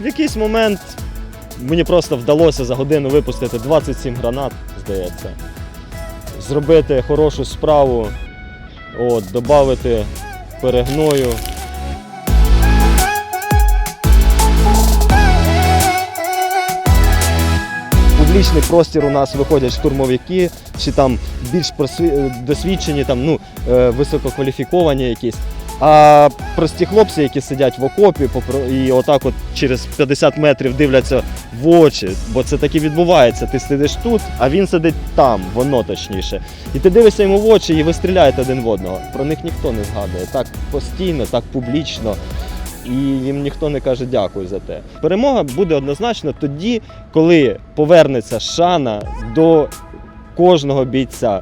в якийсь момент мені просто вдалося за годину випустити 27 гранат, здається. Зробити хорошу справу, от, додати перегною. Публічний простір у нас виходять штурмовики, чи там більш досвідчені, там, ну, е, висококваліфіковані якісь. А прості хлопці, які сидять в окопі і отак от через 50 метрів дивляться в очі, бо це таки відбувається. Ти сидиш тут, а він сидить там, воно точніше. І ти дивишся йому в очі і ви стріляєте один в одного. Про них ніхто не згадує. Так постійно, так публічно. І їм ніхто не каже дякую за те. Перемога буде однозначно тоді, коли повернеться шана до кожного бійця.